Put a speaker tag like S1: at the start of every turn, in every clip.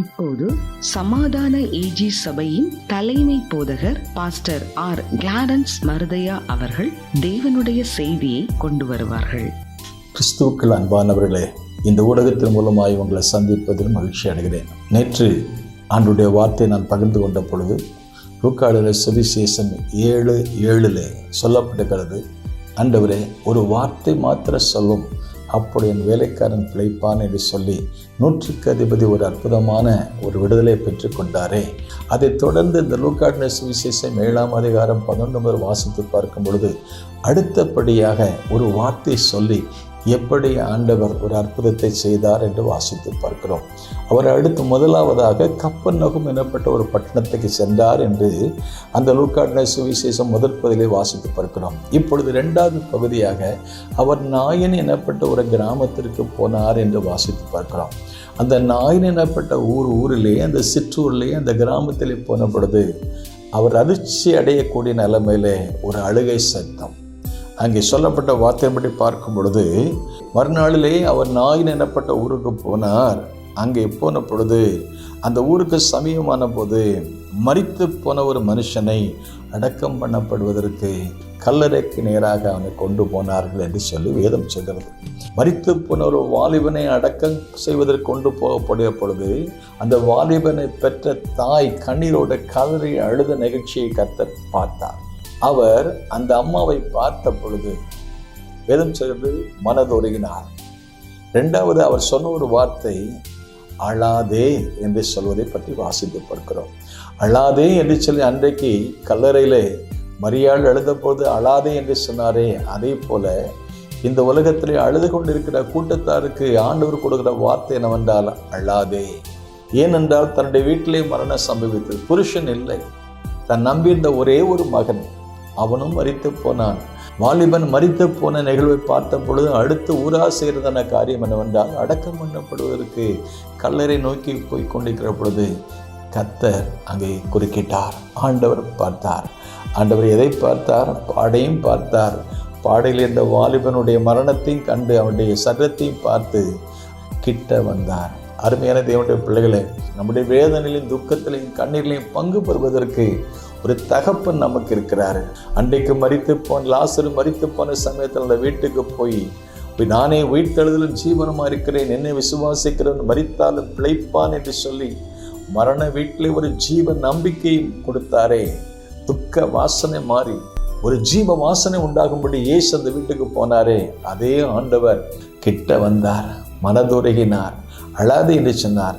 S1: இப்போது சமாதான ஏஜி சபையின் தலைமை போதகர் பாஸ்டர் ஆர் கிளாரன்ஸ் மருதையா அவர்கள் தேவனுடைய செய்தியை கொண்டு வருவார்கள்.
S2: கிறிஸ்துவுக்கள் அன்பானவர்களே இந்த ஊடகத்தின் மூலமாக உங்களை சந்திப்பதில் மகிழ்ச்சி அடைகிறேன். நேற்று ஆண்டுடைய வார்த்தை நான் பகிர்ந்து கொண்ட பொழுது லூக்காடுல சுவிசேஷம் ஏழு ஏழில் சொல்லப்பட்டிருக்கிறது ஆண்டவரே ஒரு வார்த்தை மாத்திர சொல்லும் அப்படி என் வேலைக்காரன் பிழைப்பான் என்று சொல்லி நூற்றுக்கு அதிபதி ஒரு அற்புதமான ஒரு விடுதலை பெற்றுக்கொண்டாரே அதைத் தொடர்ந்து இந்த லூக்காடின சுவிசேஷம் ஏழாம் அதிகாரம் பன்னெண்டு முதல் வாசித்து பார்க்கும் பொழுது அடுத்தபடியாக ஒரு வார்த்தை சொல்லி எப்படி ஆண்டவர் ஒரு அற்புதத்தை செய்தார் என்று வாசித்து பார்க்கிறோம். அவர் அடுத்து முதலாவதாக கப்பன் நகும் எனப்பட்ட ஒரு பட்டணத்துக்கு சென்றார் என்று அந்த லூக்காடின சுவிசேஷம் முதற் பகுதியிலே வாசித்து பார்க்கிறோம். இப்பொழுது இரண்டாவது பகுதியாக அவர் நாயன் எனப்பட்ட ஒரு கிராமத்திற்கு போனார் என்று வாசித்து பார்க்கிறோம். அந்த நாயன் எனப்பட்ட ஊர் ஊரிலே அந்த சிற்றூர்லேயே அந்த கிராமத்திலே போன பொழுது அவர் அதிர்ச்சி அடையக்கூடிய நிலைமையிலே ஒரு அழுகை சத்தம். அங்கே சொல்லப்பட்ட வார்த்தையின்படி பார்க்கும் பொழுது மறுநாளிலே அவர் நாயின் எனப்பட்ட ஊருக்கு போனார். அங்கே போன பொழுது அந்த ஊருக்கு சமீபமான போது மறித்து போன ஒரு மனுஷனை அடக்கம் பண்ணப்படுவதற்கு கல்லறைக்கு நேராக அவனை கொண்டு போனார்கள் என்று சொல்லி வேதம் சொல்கிறது. மறித்து போன ஒரு வாலிபனை அடக்கம் செய்வதற்கு கொண்டு போகக்கூடிய பொழுது அந்த வாலிபனை பெற்ற தாய் கண்ணீரோட கதறி அழுத நிகழ்ச்சியை கத்த பார்த்தார். அவர் அந்த அம்மாவை பார்த்த பொழுது வெறும் சென்று மனதுருகினார். ரெண்டாவது அவர் சொன்ன ஒரு வார்த்தை அழாதே என்று சொல்வதை பற்றி வாசித்து பார்க்கிறோம் அழாதே என்று சொல்லி அன்றைக்கு கல்லறையிலே மரியாள் எழுதபோது அழாதே என்று சொன்னாரே அதே போல இந்த உலகத்திலே அழுது கொண்டிருக்கிற கூட்டத்தாருக்கு ஆண்டவர் கொடுக்கிற வார்த்தை என்னவென்றால் அழாதே. ஏனென்றால் தன்னுடைய வீட்டிலே மரணம் சம்பவித்தது. புருஷன் இல்லை. தன் நம்பியிருந்த ஒரே ஒரு மகன் அவனும் மறித்து போனான். வாலிபன் மறித்து போன நிகழ்வை பார்த்த பொழுது அடுத்து ஊரா காரியம் என்னவென்றால் அடக்கம் பண்ணப்படுவதற்கு கல்லறை நோக்கி போய் கொண்டிருக்கிற பொழுது கத்தர் அங்கே குறுக்கிட்டார். ஆண்டவர் பார்த்தார். ஆண்டவர் எதை பார்த்தார்? பாடையும் பார்த்தார். பாடையில் இருந்த வாலிபனுடைய மரணத்தையும் கண்டு அவனுடைய சரத்தையும் பார்த்து கிட்ட வந்தார். அருமையான தேவனுடைய பிள்ளைகளே நம்முடைய வேதனையிலையும் துக்கத்திலையும் கண்ணீரிலையும் பங்கு பெறுவதற்கு ஒரு தகப்பன் நமக்கு இருக்கிறாரு. அன்றைக்கு மறித்து போன லாசரு மறித்து போன சமயத்தில் அந்த வீட்டுக்கு போய் நானே உயிர்த்தெழுதலும் ஜீவனமாக இருக்கிறேன்? என்னை விசுவாசிக்கிறவன் மறித்தாலும் பிழைப்பான் என்று சொல்லி மரண வீட்டிலே ஒரு ஜீவ நம்பிக்கையும் கொடுத்தாரே. துக்க வாசனை மாறி ஒரு ஜீவ வாசனை உண்டாகும்படி ஏசு அந்த வீட்டுக்கு போனாரே. அதே ஆண்டவர் கிட்ட வந்தார் மனதுருகினார் அழாது என்று சொன்னார்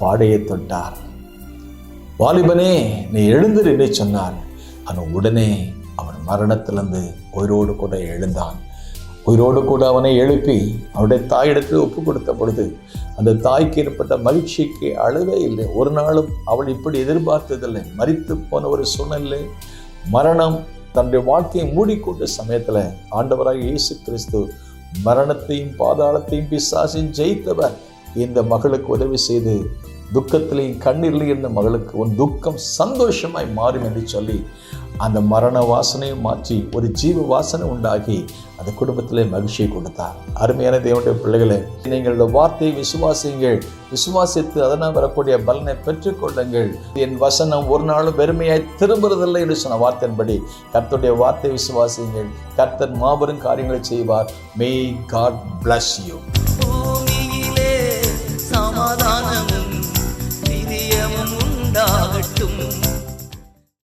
S2: பாடையை தொட்டார். வாலிபனே நீ எழுந்திரு என்று சொன்னார் அவன் உடனே அவன் மரணத்திலிருந்து உயிரோடு கூட எழுந்தான். உயிரோடு கூட அவனை எழுப்பி அவனுடைய தாயிடத்தில் ஒப்பு கொடுத்த பொழுது அந்த தாய்க்கு ஏற்பட்ட மகிழ்ச்சிக்கு அளவே இல்லை. ஒரு நாளும் அவள் இப்படி எதிர்பார்த்ததில்லை. மறித்து போன ஒரு சூழ்நிலை. மரணம் தன்னுடைய வாழ்க்கையை மூடிக்கொண்ட சமயத்தில் ஆண்டவராக இயேசு கிறிஸ்து மரணத்தையும் பாதாளத்தையும் பிசாசையும் ஜெயித்தவர் இந்த மகளுக்கு உதவி செய்து துக்கத்திலேயும் கண்ணீர்லேயும் இருந்த மகளுக்கு உன் துக்கம் சந்தோஷமாய் மாறும் என்று சொல்லி அந்த மரண வாசனையும் மாற்றி ஒரு ஜீவ வாசனை உண்டாகி அந்த குடும்பத்திலே மகிழ்ச்சியை கொடுத்தார். அருமையான தேவனுடைய பிள்ளைகளே நீங்கள் வார்த்தையை விசுவாசியுங்கள். விசுவாசித்து அதனால் வரக்கூடிய பலனை பெற்றுக்கொள்ளுங்கள் என் வசனம் ஒரு நாளும் வெறுமையாய் திரும்புறதில்லை என்று சொன்ன வார்த்தையின்படி கர்த்தருடைய வார்த்தை விசுவாசியுங்கள். கர்த்தர் மாபெரும் காரியங்களை செய்வார். மே காட் பிளஸ் யூ
S3: சமாதானமும் நிதியமும் உண்டாகட்டும்